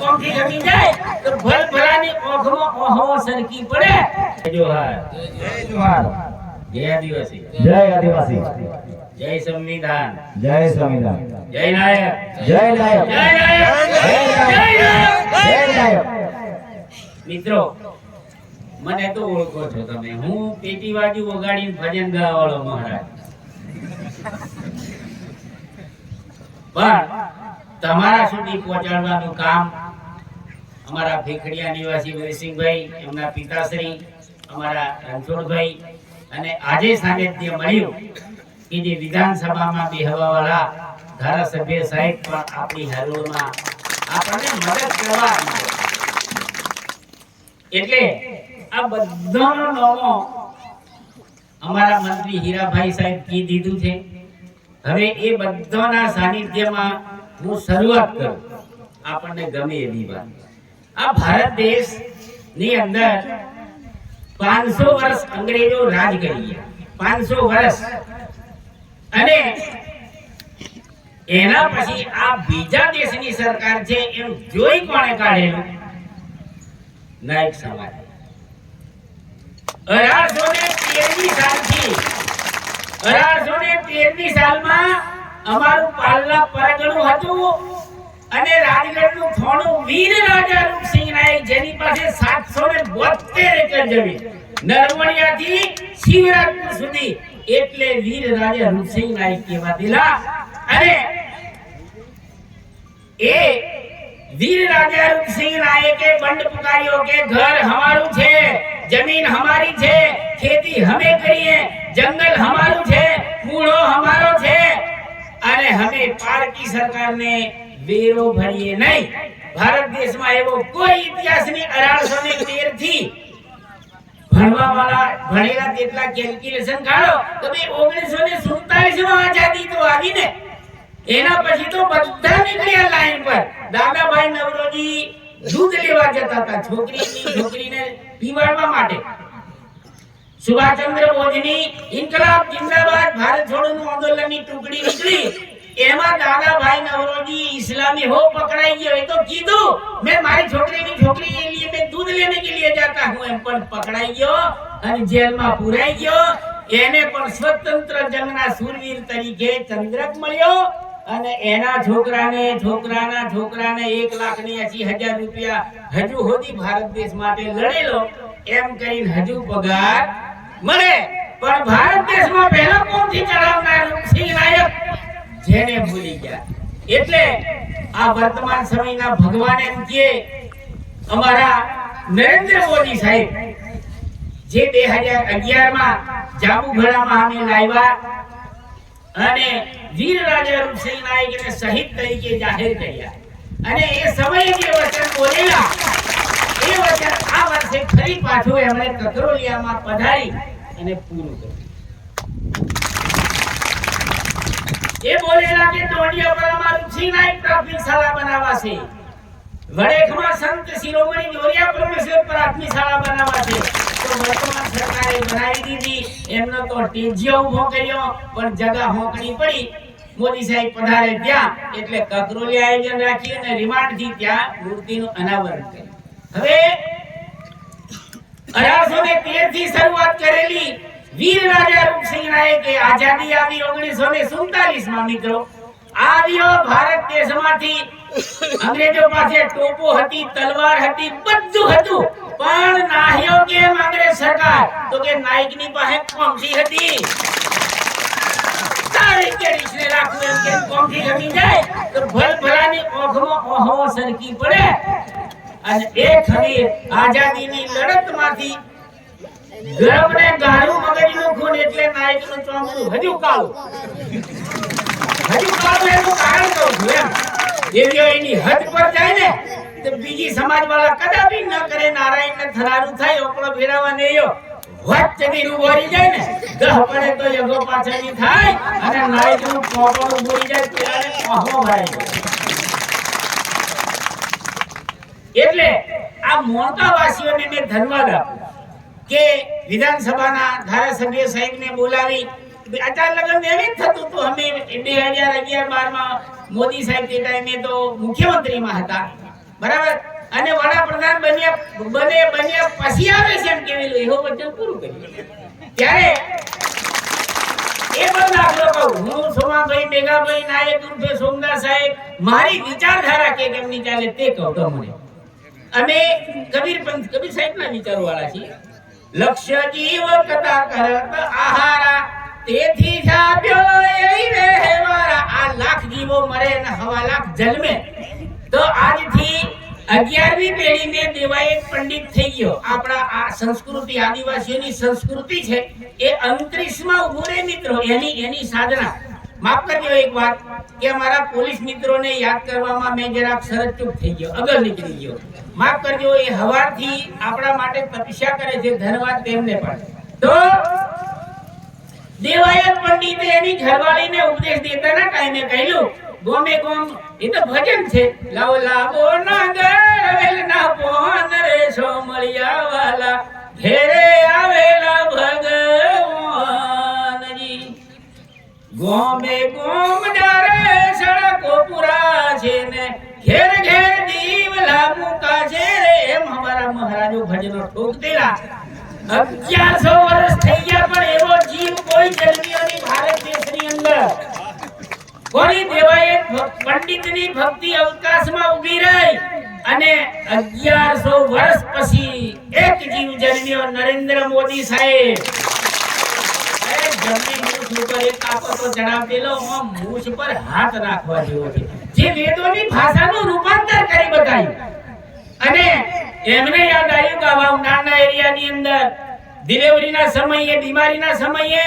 કોંઠી ગમી જાય તો ભલ ભલાની ઓખમાં ઓહો સરકી પડે. જોહાર. જય જોહાર. જય આદિવાસી. જય આદિવાસી. જય સંવિધાન. જય સંવિધાન. જય નાયક. જય નાયક. જય નાયક. જય નાયક. જય નાયક. મિત્રો મને તો ઓળખો છો તમે. હું પેટી વાજુ વગાડીને ભજન ગાવાવાળો મહારાજ. પણ તમારા સુધી પહોંચાડવાનું કામ અમારા ભીખડિયા નિવાસી વરિસિંહભાઈ એમના પિતાશ્રી, અમારા રણછોડભાઈ અને આજે સાનિધ્ય મળ્યું કે જે વિધાનસભામાં બેહવાવાળા ધારાસભ્ય સાહેબ પણ આપણી હરોળમાં આપણને મદદ કરવા એટલે આ બધાનો નામો અમારા મંત્રી હીરાભાઈ સાહેબ કી દીધું છે. હવે એ બધાના સાનિધ્યમાં હું શરૂઆત કરું. આપણને ગમે એવી વાત. આ ભારત દેશની અંદર પાંચસો વર્ષ અંગ્રેજો રાજ કરી પાંચસો વર્ષ. અને એના પછી આ બીજા દેશની સરકાર છે એમ જોઈ કોણે કાઢેલું? નાયક સમાજ. અઢારસો ને તેરની સાલથી અઢારસો ને તેરની સાલમાં અમારું પાલના પરગણું હતું. અને રાજગઢનું થોણું વીર રાજા રૂપસિંહ નાયક જેની પાસે સાતસો ને બોતેર એકર જમીન. નરવણિયાથી શિવરાજપુર સુધી એટલે વીર રાજા રૂપસિંહ નાયક કહેવાતેલા અને એ વીર રાજા રૂપસિંહ નાયકે બંડ પુકાર્યો કે ઘર હમારું છે, જમીન હમારી છે, ખેતી અમે કરીએ, જંગલ હમારું છે, કૂળો હમારો છે. અને અમે પારકી સરકારને વેરો ભરીએ નહીં. ભારત દેશમાં એવો કોઈ ઇતિહાસની 1813 થી ભણવા વાળા ભણેલા તેટલા કેલ્ક્યુલેશન કાઢો, તો બે 1947 માં આઝાદી તો આવી ને એના પછી તો બધા નીકળ્યા લાઈન પર. દાદાભાઈ નવરોજી દૂધ લેવા જતા હતા છોકરીની, છોકરીને પીવાડવા માટે. સુભાષચંદ્ર બોઝની ઇન્કલાબ, જિંદાબાદ, ભારત છોડોનું આંદોલનની ટુકડી નીકળી. એમાં દાદાભાઈ નવરોજી ઇસ્લામી હો પકડાઈ ગયો તો કીધું. મેં મારી છોકરીની છોકરી કે લીએ મેં દૂધ લેને કે લીએ જાતા હું એમ પણ પકડાઈ ગયો અને જેલમાં પુરાઈ ગયો. એને પણ સ્વતંત્ર જંગના સુરવીર તરીકે ચંદ્રક મળ્યો અને એના છોકરાને, છોકરાના છોકરાને એક લાખ ને એસી હજાર રૂપિયા હજુ હોદી ભારત દેશ માટે લડેલો. એમ કરીને હજુ પગાર મળે. પણ ભારત દેશમાં પહેલા કોણથી ચડાવનાર? સિંહ નાયક. જેને ભૂલી ગયા. એટલે આ વર્તમાન સમયના ભગવાન એમ કે અમારા નરેન્દ્ર મોદી સાહેબ, જે બે હજાર અગિયારમાં જાબુઘડામાં અમે લાવ્યા અને વીર રાજા રૂપસિંહ નાયકને શહીદ તરીકે જાહેર કર્યા. અને એ સમયે જે વચન બોલેલા, એ વચન આ વર્ષે ફરી પાછું એમણે કકરોલિયામાં પધારી અને પૂરું કર્યું. એ બોલેલા કે દોડિયા પર અમારું સિંહ પ્રાથમિક શાળા બનાવાશે. વડેખમાં સંત શિરોમણી જોરિયા પરમેશ્વર પ્રાથમિક શાળા બનાવાશે. તો વર્તમાન સરકારે બનાવી દીધી. એમનો તો ટેજિયો ઊભો કર્યો, પણ જગા હોકડી પડી. મોદી સાહેબ પધારે ત્યાં, એટલે કકરોલી આયોજન રાખી અને રિમાન્ડથી ત્યાં મૂર્તિનું અનાવરણ કર્યું. હવે અઢારસો ને તેરથી શરૂઆત કરેલી વીર રાજા રૂપસિંહ નાયકે આઝાદી આવી ઓગણીસો ને સુડતાલીસમાં મિત્રો. આવ્યો ભારત દેશમાંથી. અંગ્રેજો પાસે ટોપો હતી, તલવાર હતી, બધું હતું. પણ નાહ્યો કેમ અંગ્રેજ સરકાર? તો કે નાયકની પાસે કોમસી હતી. આઝાદી ની લડતમાંથી ગર્વ ગરમને ગાળું એટલે નાયકનું ચોમડું હજુ કાળું હજુ કાળું એનું કારણ કહું છું એમ? દેવીઓ એની હદ પર જાય ને, તો બીજી સમાજવાળા કદાપી ન કરે, નારાયણને થરારું થાય, ઓકળો ફેરાવા ને ને ભાઈ એટલે આ મોટાવાસીઓને મેં ધન્યવાદ આપું. કે વિધાનસભાના ધારાસભ્ય સાહેબને બોલાવી અચાર એવી જ થતું હતું. અમે બે હજાર અગિયાર, બારમાં મોદી સાહેબ તે ટાઈમે તો મુખ્યમંત્રીમાં હતા. બરાબર? અને વડાપ્રધાન બન્યા, બને, બન્યા પછી આવે છે એમ કેવેલું એવો વચન પૂરું કર્યું. ત્યારે એ પણ દાખલો કહું હું સોમાભાઈ મેઘાભાઈ નાયક ઉર્ફે સોમદાસ સાહેબ, મારી વિચારધારા કે કેમની ચાલે તે કહું તમને અમે કબીર પંથ કબીર વિચારો વાળા છીએ. લક્ષ્ય જીવ કથા કરત આહારા. તેથી જાપ્યો એવી વહેવારા આ લાખ જીવો મરે ને હવા લાખ જન્મે. તો આજથી અગિયારમી પેઢીને દેવાયત પંડિત થઈ ગયો. આપણા આ સંસ્કૃતિ, આદિવાસીઓની સંસ્કૃતિ છે, એ અંતરિક્ષમાં ઊભો રહે મિત્રો. એની એની સાધના. માફ કરજો એક વાત કે અમારા પોલીસ મિત્રોને યાદ કરવામાં મેં જરાક સરચૂક થઈ ગયો. અગર નીકળી ગયો. માફ કરજો, એ હવારથી આપણા માટે તપસ્યા કરે છે ધન્યવાદ તેમને પણ. તો દેવાયત પંડિતે એની ઘરવાળીને ઉપદેશ દેતાના ટાઈમે કહ્યું, ગોમે ગોમ, એ તો ભજન છે. લાવ, લાવો વેલ ના પોન રે સોમળિયા વાલા ઘેરે આવેલા ભગવાનજી. ગોમે ગોમ, ડારે સડકો પુરા છે ને, ઘેર ઘેર મૂકા છે રે એમ અમારા મહારાજો ભજનો ઠોકતેલા અગિયારસો વર્ષ થઈ ગયા પણ એવો જીવ કોઈ જન્મ્યો ભારત દેશની અંદર. કોની દેવાય પંડિતની ભક્તિ અવકાશમાં ઊભી રહી અને 1100 વર્ષ પછી એક જીવ જન્મ્યો નરેન્દ્ર મોદી સાહેબ. જમણી મૂછ ઉપર એક કાપો તો જણાવેલો મૂછ પર હાથ રાખવા જેવો છે. જે વેદોની ભાષાનું રૂપાંતર કરી બતાવ્યું. અને એમને યાદ આવ્યું કે આવા નાના એરિયાની અંદર ડિલિવરીના સમયે, બીમારીના સમયે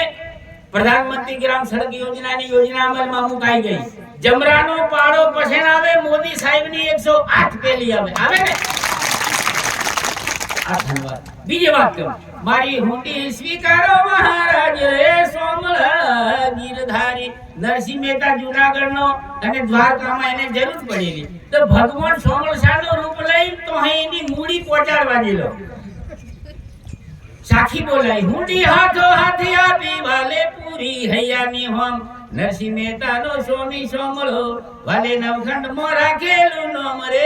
પ્રધાનમંત્રી ગ્રામ સડક યોજનાની યોજના અમલમાં મુકાઈ ગઈ. જમરાનો પાડો પછેણ આવે, મોદી સાહેબની 108 પેલી આવે. આવે ને? આ ધન્યવાદ. બીજી વાત કરું મારી હુંડી સ્વીકારો મહારાજ રે સોમળ ગીરધારી નરસિંહ મહેતા જુનાગઢનો અને દ્વારકામાં એને જરૂર પડેલી. તો ભગવાન સોમળસાનું રૂપ લઈ તો એની મૂડી પહોંચાડવા દીધો. સાખી બોલાઈ, હુંડી હાથો હાથી આપી વાલે પૂરી હૈયાની હોમ. નરસિંહ મહેતાનો સ્વામી સોમળો વાલે નવખંડમાં રાખેલું નામ રે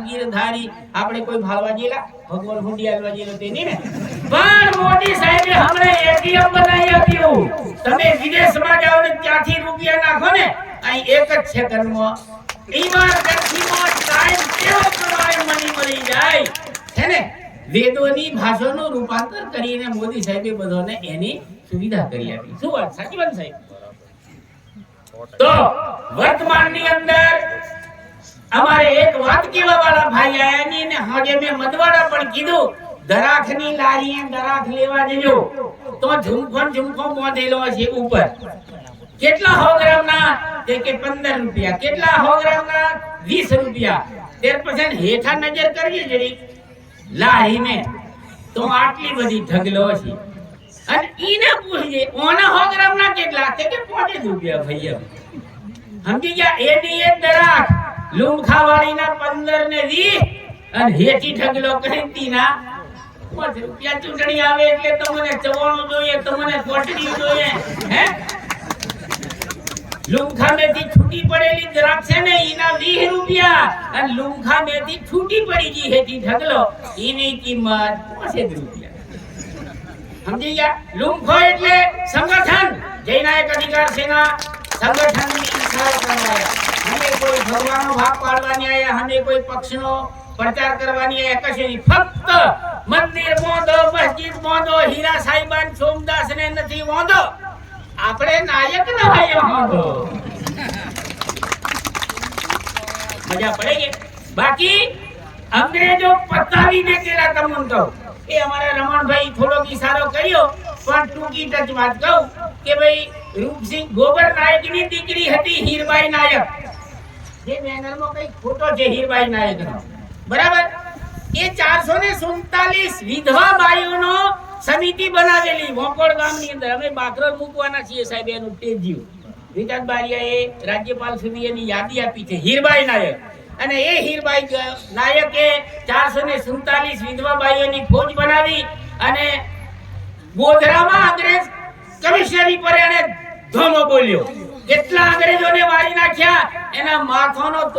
સોમળા ગીરધારી આપણે કોઈ ભાળવા જેલા ભગવાન હુંડી આલવા જેલો તે નહીં ને? પણ મોદી સાહેબે હમણે એટીએમ બનાવી આપ્યું. તમે વિદેશમાં જાઓ ને ત્યાંથી રૂપિયા નાખો ને અહીં એક જ સેકન્ડમાં ઇમરજન્સીમાં ટાઈમ કેવો પ્રમાણે મની મળી જાય? છે ને? વેદોની ભાષાનું રૂપાંતર કરીને મોદી સાહેબે બધાને એની સુવિધા કરી આપી. શું વાત? સાચી વાત સાહેબ? તો વર્તમાનની અંદર અમારે એક વાત કેવા વાળા ભાઈ આયા ની ને હાજે મેં મદવાડા પણ કીધું, દરાખની લારીએ દરાખ લેવા દેજો. તો ઝુમખો ને ઝુમખો બાંધેલો છે ઉપર. કેટલા સો ગ્રામના? તે કે 15 રૂપિયા. કેટલા સો ગ્રામના? 20 રૂપિયા. તેર પછી હેઠા નજર કરીએ જરી. લાહીને તો આટલી બધી ઢગલો છે અને ઈને પૂછજે, ઓના સો ગ્રામના કેટલા? તે કે પોતે રૂપિયા ભૈયા સમજી ગયા? એની એક દરાખ. લુમખા વાળીના 15 ને 20 અને હેચી ઠગલો કરી કહેતીના પાંચ રૂપિયા ચૂંટણી આવે એટલે તમને ચવાણું જોઈએ, તમને કોટડી જોઈએ, હે? લુમખા મેથી છૂટી પડેલી દ્રાક્ષ છે ને એના 20 રૂપિયા અને લુમખા મેથી છૂટી પડી ગઈ હેઠી ઢગલો એની કિંમત 65 રૂપિયા. સમજી ગયા? લુમખો એટલે સંગઠન. જૈનાયક અધિકાર સેના સંગઠનની ઇશારો કરવા આવ્યા અમે કોઈ ભગવાનનો ભાગ પાડવાની આયા અમે કોઈ પક્ષનો પ્રચાર કરવાની આયા કશે નહીં ફક્ત મંદિર મોંધો મસ્જિદ મોંધો હીરા સાહેબાન સોમદાસ ને નથી મોંધો આપણે નાયક ન હોય મોંધો મજા પડે કે બાકી અંગ્રેજો પતાવીને કેલા તમને કહું એ અમારા રમણભાઈ થોડોક ઈશારો કર્યો પણ ટૂંકી ટચ વાત કહું કે ભાઈ રૂપસિંહ ગોબર નાયકની દીકરી હતી હીરબાઈ નાયક જે બેનરમાં કઈ ખોટો છે હીરબાઈ નાયકનો બરાબર? એ 447 વિધવા બાઈઓનો સમિતિ બનાવેલી વોંકોડ ગામની અંદર. અમે બાકરોલ મૂકવાના છીએ સાહેબ, એનું તેજ્યું વિકાસ બારિયાએ રાજ્યપાલ સુધી એની યાદી આપી છે, હીરબાઈ નાયક. અને એ હીરબાઈ નાયકે ચારસો ને સુડતાલીસ વિધવા બાઈઓની ફોજ બનાવી અને ગોધરામાં અંગ્રેજ કમિશનરી પર એને ધોમો બોલ્યો. કેટલા અંગ્રેજોને મારી નાખ્યા. એના માથાનો